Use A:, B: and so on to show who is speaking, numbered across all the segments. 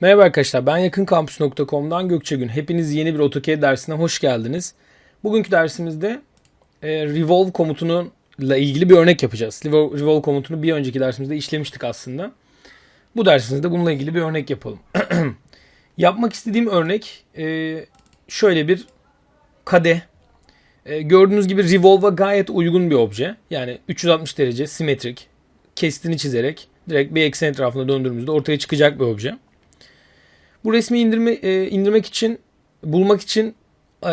A: Merhaba arkadaşlar ben yakınkampüs.com'dan Gökçe Gün. Hepiniz yeni bir AutoCAD dersine hoş geldiniz. Bugünkü dersimizde e, Revolve komutunun ile ilgili bir örnek yapacağız. Revolve, komutunu bir önceki dersimizde işlemiştik aslında. Bu dersimizde bununla ilgili bir örnek yapalım. Yapmak istediğim örnek e, şöyle bir kadeh. E, gördüğünüz gibi Revolve'a gayet uygun bir obje. Yani 360 derece simetrik. Kestini çizerek direkt bir eksen etrafında döndürdüğümüzde ortaya çıkacak bir obje. Bu resmi indirme, e, indirmek için, bulmak için e,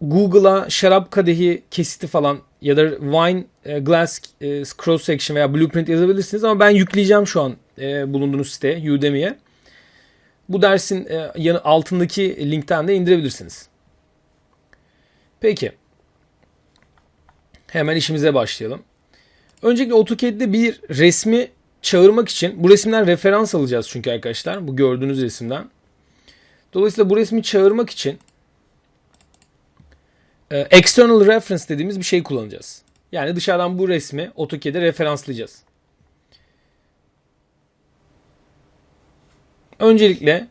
A: Google'a şarap kadehi kesiti falan ya da wine e, glass e, cross section veya blueprint yazabilirsiniz ama ben yükleyeceğim şu an e, bulunduğunuz siteye Udemy'ye. Bu dersin e, yanı altındaki linkten de indirebilirsiniz. Peki. Hemen işimize başlayalım. Öncelikle AutoCAD'de bir resmi çağırmak için bu resimden referans alacağız çünkü arkadaşlar bu gördüğünüz resimden. Dolayısıyla bu resmi çağırmak için e, external reference dediğimiz bir şey kullanacağız. Yani dışarıdan bu resmi AutoCAD'e referanslayacağız. Öncelikle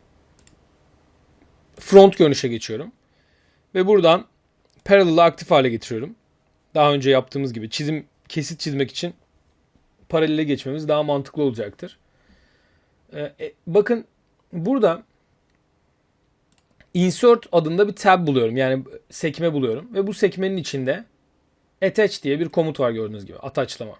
A: front görünüşe geçiyorum. Ve buradan parallel'ı aktif hale getiriyorum. Daha önce yaptığımız gibi çizim kesit çizmek için paralele geçmemiz daha mantıklı olacaktır. Ee, e, bakın burada insert adında bir tab buluyorum. Yani sekme buluyorum. Ve bu sekmenin içinde attach diye bir komut var gördüğünüz gibi. Ataçlama.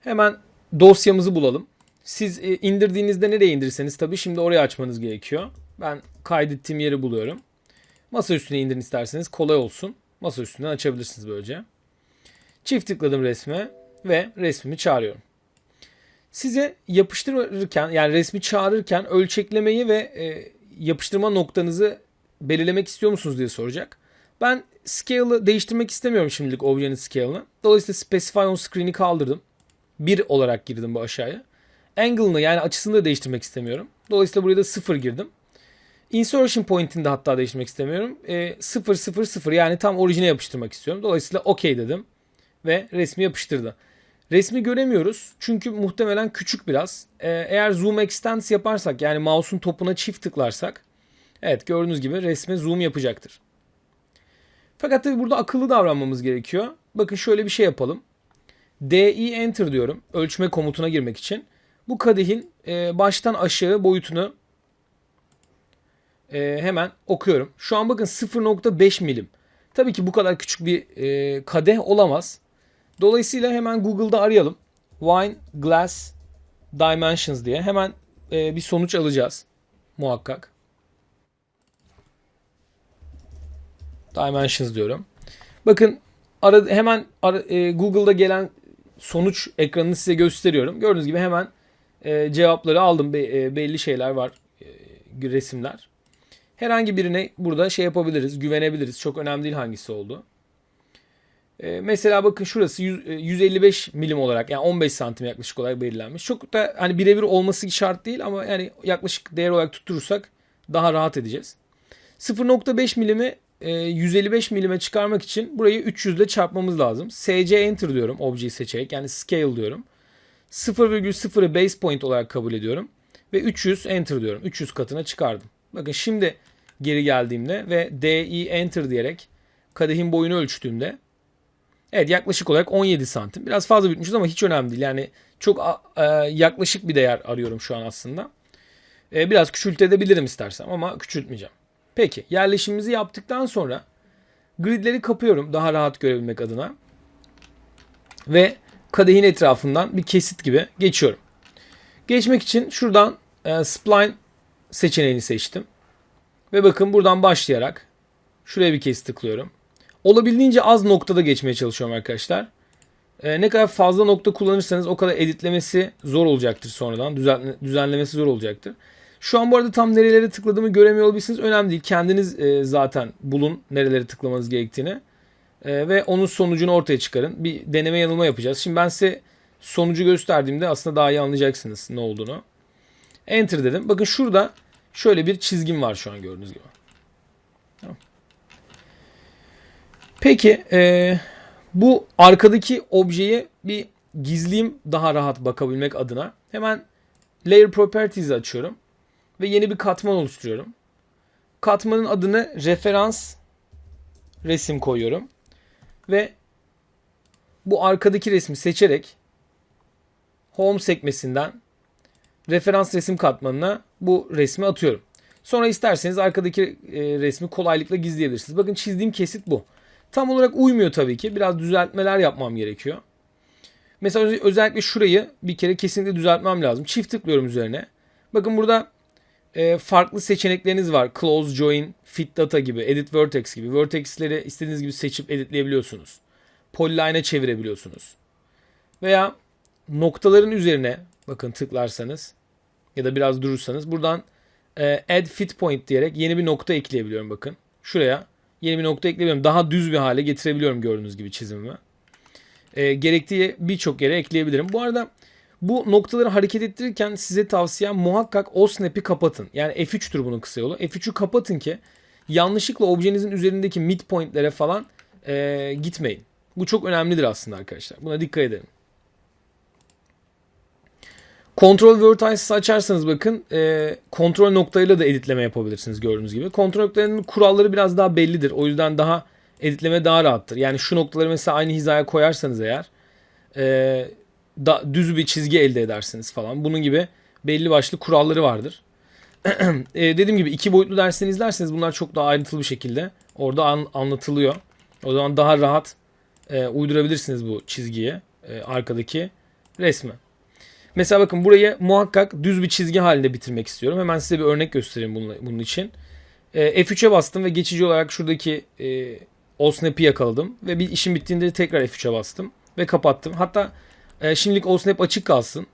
A: Hemen dosyamızı bulalım. Siz e, indirdiğinizde nereye indirseniz tabii şimdi oraya açmanız gerekiyor. Ben kaydettiğim yeri buluyorum. Masa üstüne indirin isterseniz kolay olsun. Masa üstünden açabilirsiniz böylece. Çift tıkladım resme ve resmimi çağırıyorum. Size yapıştırırken yani resmi çağırırken ölçeklemeyi ve e, yapıştırma noktanızı belirlemek istiyor musunuz diye soracak. Ben scale'ı değiştirmek istemiyorum şimdilik objenin scale'ını. Dolayısıyla specify on screen'i kaldırdım. 1 olarak girdim bu aşağıya. Angle'ını yani açısını da değiştirmek istemiyorum. Dolayısıyla buraya da 0 girdim. Insertion point'ini de hatta değiştirmek istemiyorum. E, 0 0 0 yani tam orijine yapıştırmak istiyorum. Dolayısıyla OK dedim ve resmi yapıştırdı. Resmi göremiyoruz çünkü muhtemelen küçük biraz. Ee, eğer zoom extends yaparsak yani mouse'un topuna çift tıklarsak evet gördüğünüz gibi resme zoom yapacaktır. Fakat tabi burada akıllı davranmamız gerekiyor. Bakın şöyle bir şey yapalım. DE enter diyorum ölçme komutuna girmek için. Bu kadehin e, baştan aşağı boyutunu e, hemen okuyorum. Şu an bakın 0.5 milim. Tabii ki bu kadar küçük bir e, kadeh olamaz. Dolayısıyla hemen Google'da arayalım. Wine Glass Dimensions diye. Hemen e, bir sonuç alacağız. Muhakkak. Dimensions diyorum. Bakın ara, hemen ara, e, Google'da gelen sonuç ekranını size gösteriyorum. Gördüğünüz gibi hemen e, cevapları aldım. Be, e, belli şeyler var. E, resimler. Herhangi birine burada şey yapabiliriz. Güvenebiliriz. Çok önemli değil hangisi oldu. Ee, mesela bakın şurası 100, 155 e, milim olarak yani 15 santim yaklaşık olarak belirlenmiş. Çok da hani birebir olması şart değil ama yani yaklaşık değer olarak tutturursak daha rahat edeceğiz. 0.5 milimi 155 milime çıkarmak için burayı 300 ile çarpmamız lazım. SC enter diyorum objeyi seçerek yani scale diyorum. 0,0'ı base point olarak kabul ediyorum. Ve 300 enter diyorum. 300 katına çıkardım. Bakın şimdi geri geldiğimde ve DE enter diyerek kadehin boyunu ölçtüğümde Evet yaklaşık olarak 17 santim. Biraz fazla bitmişiz ama hiç önemli değil. Yani çok e, yaklaşık bir değer arıyorum şu an aslında. E, biraz küçültebilirim istersem ama küçültmeyeceğim. Peki yerleşimimizi yaptıktan sonra gridleri kapıyorum daha rahat görebilmek adına. Ve kadehin etrafından bir kesit gibi geçiyorum. Geçmek için şuradan e, spline seçeneğini seçtim. Ve bakın buradan başlayarak şuraya bir kesit tıklıyorum olabildiğince az noktada geçmeye çalışıyorum arkadaşlar. Ee, ne kadar fazla nokta kullanırsanız o kadar editlemesi zor olacaktır sonradan. Düzen, düzenlemesi zor olacaktır. Şu an bu arada tam nerelere tıkladığımı göremiyor olabilirsiniz. Önemli değil. Kendiniz e, zaten bulun nerelere tıklamanız gerektiğini. E, ve onun sonucunu ortaya çıkarın. Bir deneme yanılma yapacağız. Şimdi ben size sonucu gösterdiğimde aslında daha iyi anlayacaksınız ne olduğunu. Enter dedim. Bakın şurada şöyle bir çizgim var şu an gördüğünüz gibi. Peki e, bu arkadaki objeye bir gizleyeyim daha rahat bakabilmek adına. Hemen Layer Properties'i açıyorum. Ve yeni bir katman oluşturuyorum. Katmanın adını referans resim koyuyorum. Ve bu arkadaki resmi seçerek Home sekmesinden referans resim katmanına bu resmi atıyorum. Sonra isterseniz arkadaki e, resmi kolaylıkla gizleyebilirsiniz. Bakın çizdiğim kesit bu. Tam olarak uymuyor tabii ki. Biraz düzeltmeler yapmam gerekiyor. Mesela özellikle şurayı bir kere kesinlikle düzeltmem lazım. Çift tıklıyorum üzerine. Bakın burada e, farklı seçenekleriniz var. Close, Join, Fit Data gibi, Edit Vertex gibi. Vertex'leri istediğiniz gibi seçip editleyebiliyorsunuz. Polyline'a çevirebiliyorsunuz. Veya noktaların üzerine bakın tıklarsanız ya da biraz durursanız buradan e, Add Fit Point diyerek yeni bir nokta ekleyebiliyorum bakın. Şuraya yeni bir nokta ekleyebiliyorum. Daha düz bir hale getirebiliyorum gördüğünüz gibi çizimimi. E, gerektiği birçok yere ekleyebilirim. Bu arada bu noktaları hareket ettirirken size tavsiyem muhakkak o snap'i kapatın. Yani F3'tür bunun kısa yolu. F3'ü kapatın ki yanlışlıkla objenizin üzerindeki midpoint'lere falan e, gitmeyin. Bu çok önemlidir aslında arkadaşlar. Buna dikkat edin. Kontrol vertices açarsanız bakın e, kontrol noktalarıyla da editleme yapabilirsiniz gördüğünüz gibi. Kontrol noktalarının kuralları biraz daha bellidir. O yüzden daha editleme daha rahattır. Yani şu noktaları mesela aynı hizaya koyarsanız eğer e, da, düz bir çizgi elde edersiniz falan. Bunun gibi belli başlı kuralları vardır. e, dediğim gibi iki boyutlu dersini izlerseniz bunlar çok daha ayrıntılı bir şekilde orada an, anlatılıyor. O zaman daha rahat e, uydurabilirsiniz bu çizgiye e, arkadaki resmi. Mesela bakın burayı muhakkak düz bir çizgi halinde bitirmek istiyorum. Hemen size bir örnek göstereyim bunun, için. E, F3'e bastım ve geçici olarak şuradaki e, OSNAP'i yakaladım. Ve bir işim bittiğinde tekrar F3'e bastım ve kapattım. Hatta e, şimdilik OSNAP açık kalsın.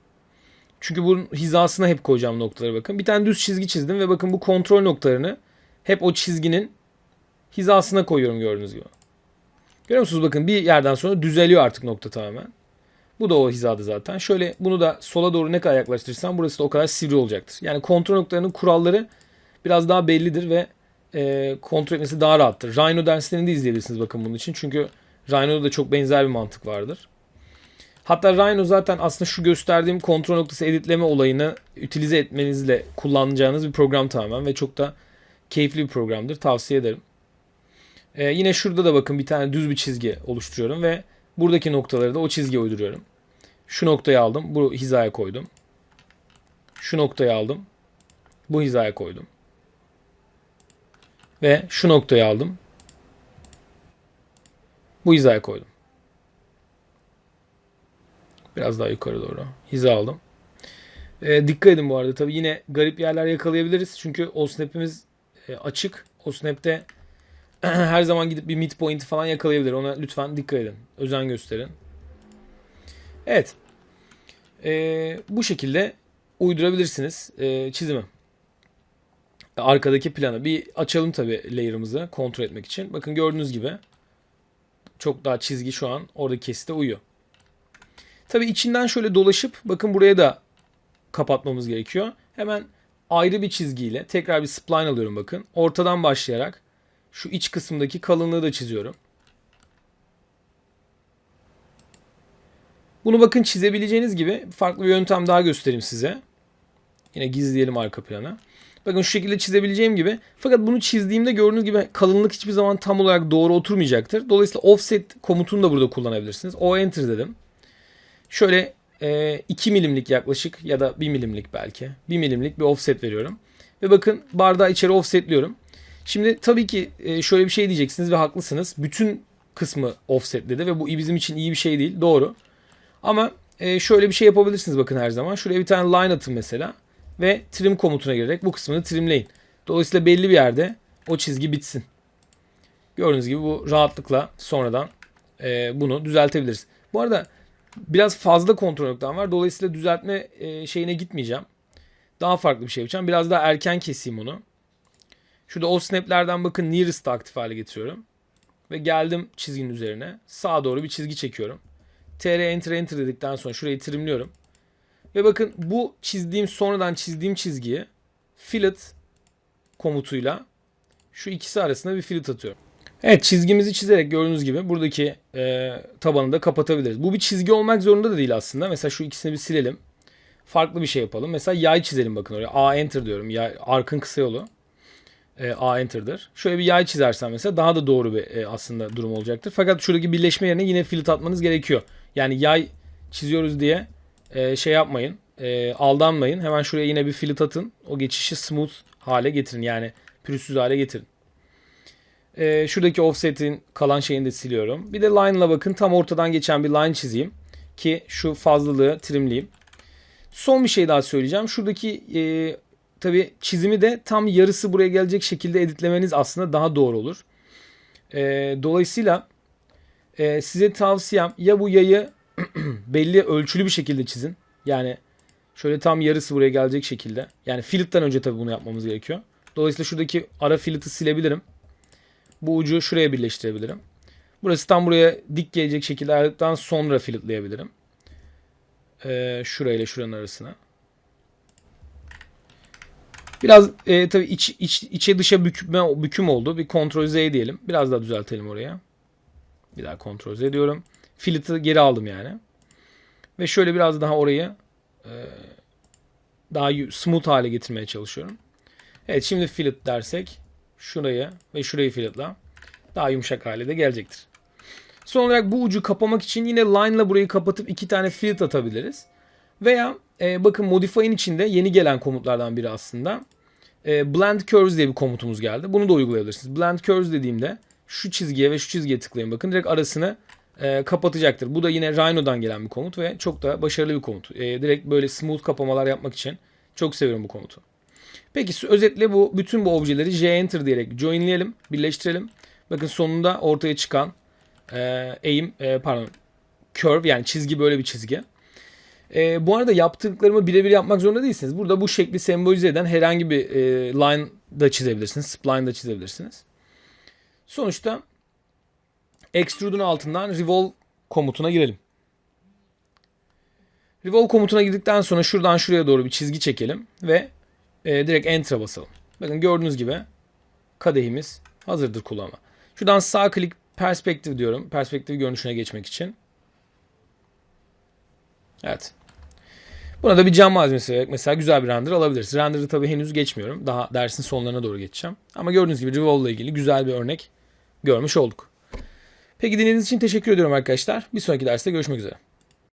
A: Çünkü bunun hizasına hep koyacağım noktaları bakın. Bir tane düz çizgi çizdim ve bakın bu kontrol noktalarını hep o çizginin hizasına koyuyorum gördüğünüz gibi. Görüyor musunuz bakın bir yerden sonra düzeliyor artık nokta tamamen. Bu da o hizada zaten. Şöyle bunu da sola doğru ne kadar yaklaştırırsam burası da o kadar sivri olacaktır. Yani kontrol noktalarının kuralları biraz daha bellidir ve e, kontrol etmesi daha rahattır. Rhino derslerini de izleyebilirsiniz bakın bunun için. Çünkü Rhino'da da çok benzer bir mantık vardır. Hatta Rhino zaten aslında şu gösterdiğim kontrol noktası editleme olayını utilize etmenizle kullanacağınız bir program tamamen ve çok da keyifli bir programdır. Tavsiye ederim. Ee, yine şurada da bakın bir tane düz bir çizgi oluşturuyorum ve buradaki noktaları da o çizgiye uyduruyorum. Şu noktayı aldım, bu hizaya koydum. Şu noktayı aldım, bu hizaya koydum. Ve şu noktayı aldım, bu hizaya koydum. Biraz daha yukarı doğru hiza aldım. E, dikkat edin bu arada. Tabi yine garip yerler yakalayabiliriz. Çünkü o snap'imiz e, açık. O snap'te her zaman gidip bir midpoint falan yakalayabilir. Ona lütfen dikkat edin. Özen gösterin. Evet. E, bu şekilde uydurabilirsiniz e, çizimi. Arkadaki planı. Bir açalım tabi layer'ımızı kontrol etmek için. Bakın gördüğünüz gibi çok daha çizgi şu an oradaki kesite uyuyor. Tabii içinden şöyle dolaşıp bakın buraya da kapatmamız gerekiyor. Hemen ayrı bir çizgiyle tekrar bir spline alıyorum bakın. Ortadan başlayarak şu iç kısımdaki kalınlığı da çiziyorum. Bunu bakın çizebileceğiniz gibi farklı bir yöntem daha göstereyim size. Yine gizleyelim arka plana. Bakın şu şekilde çizebileceğim gibi. Fakat bunu çizdiğimde gördüğünüz gibi kalınlık hiçbir zaman tam olarak doğru oturmayacaktır. Dolayısıyla offset komutunu da burada kullanabilirsiniz. O enter dedim. Şöyle e, 2 milimlik yaklaşık ya da 1 milimlik belki 1 milimlik bir offset veriyorum. Ve bakın bardağı içeri offsetliyorum. Şimdi tabii ki e, şöyle bir şey diyeceksiniz ve haklısınız. Bütün kısmı offsetledi ve bu bizim için iyi bir şey değil. Doğru. Ama e, şöyle bir şey yapabilirsiniz bakın her zaman. Şuraya bir tane line atın mesela ve trim komutuna girerek bu kısmını trimleyin. Dolayısıyla belli bir yerde o çizgi bitsin. Gördüğünüz gibi bu rahatlıkla sonradan e, bunu düzeltebiliriz. Bu arada biraz fazla kontrol noktam var. Dolayısıyla düzeltme şeyine gitmeyeceğim. Daha farklı bir şey yapacağım. Biraz daha erken keseyim onu. Şurada o snaplerden bakın nearest'ı aktif hale getiriyorum. Ve geldim çizginin üzerine. Sağa doğru bir çizgi çekiyorum. TR enter enter dedikten sonra şurayı trimliyorum. Ve bakın bu çizdiğim sonradan çizdiğim çizgiyi fillet komutuyla şu ikisi arasında bir fillet atıyorum. Evet çizgimizi çizerek gördüğünüz gibi buradaki e, tabanı da kapatabiliriz. Bu bir çizgi olmak zorunda da değil aslında. Mesela şu ikisini bir silelim. farklı bir şey yapalım. Mesela yay çizelim bakın oraya. A enter diyorum. Yay, arkın kısa yolu. E, A enter'dır. Şöyle bir yay çizersen mesela daha da doğru bir e, aslında durum olacaktır. Fakat şuradaki birleşme yerine yine fillet atmanız gerekiyor. Yani yay çiziyoruz diye e, şey yapmayın. E, aldanmayın. Hemen şuraya yine bir fillet atın. O geçişi smooth hale getirin. Yani pürüzsüz hale getirin. E, şuradaki offset'in kalan şeyini de siliyorum. Bir de line'la bakın tam ortadan geçen bir line çizeyim. Ki şu fazlalığı trimleyeyim. Son bir şey daha söyleyeceğim. Şuradaki e, tabi çizimi de tam yarısı buraya gelecek şekilde editlemeniz aslında daha doğru olur. E, dolayısıyla e, size tavsiyem ya bu yayı belli ölçülü bir şekilde çizin. Yani şöyle tam yarısı buraya gelecek şekilde. Yani filletten önce tabi bunu yapmamız gerekiyor. Dolayısıyla şuradaki ara filleti silebilirim. Bu ucu şuraya birleştirebilirim. Burası tam buraya dik gelecek şekilde ayarladıktan sonra filletleyebilirim. Ee, şurayla şuranın arasına. Biraz e, tabii iç, iç, içe dışa bükme, büküm oldu. Bir Ctrl Z diyelim. Biraz daha düzeltelim oraya. Bir daha Ctrl Z diyorum. Fillet'ı geri aldım yani. Ve şöyle biraz daha orayı e, daha smooth hale getirmeye çalışıyorum. Evet şimdi fillet dersek şurayı ve şurayı filletla daha yumuşak hale de gelecektir. Son olarak bu ucu kapamak için yine line ile burayı kapatıp iki tane fillet atabiliriz. Veya e, bakın modify'in içinde yeni gelen komutlardan biri aslında. E, blend curves diye bir komutumuz geldi. Bunu da uygulayabilirsiniz. Blend curves dediğimde şu çizgiye ve şu çizgiye tıklayın. Bakın direkt arasını e, kapatacaktır. Bu da yine Rhino'dan gelen bir komut ve çok da başarılı bir komut. E, direkt böyle smooth kapamalar yapmak için çok seviyorum bu komutu. Peki özetle bu bütün bu objeleri J enter diyerek joinleyelim, birleştirelim. Bakın sonunda ortaya çıkan e, eğim e, pardon curve yani çizgi böyle bir çizgi. E, bu arada yaptıklarımı birebir yapmak zorunda değilsiniz. Burada bu şekli sembolize eden herhangi bir e, line da çizebilirsiniz. Spline da çizebilirsiniz. Sonuçta extrude'un altından revolve komutuna girelim. Revolve komutuna girdikten sonra şuradan şuraya doğru bir çizgi çekelim ve e, direkt enter'a basalım. Bakın gördüğünüz gibi kadehimiz hazırdır kullanma. Şuradan sağ klik perspektif diyorum. Perspektif görünüşüne geçmek için. Evet. Buna da bir cam malzemesi vererek mesela güzel bir render alabiliriz. Render'ı tabii henüz geçmiyorum. Daha dersin sonlarına doğru geçeceğim. Ama gördüğünüz gibi Revolve ile ilgili güzel bir örnek görmüş olduk. Peki dinlediğiniz için teşekkür ediyorum arkadaşlar. Bir sonraki derste görüşmek üzere.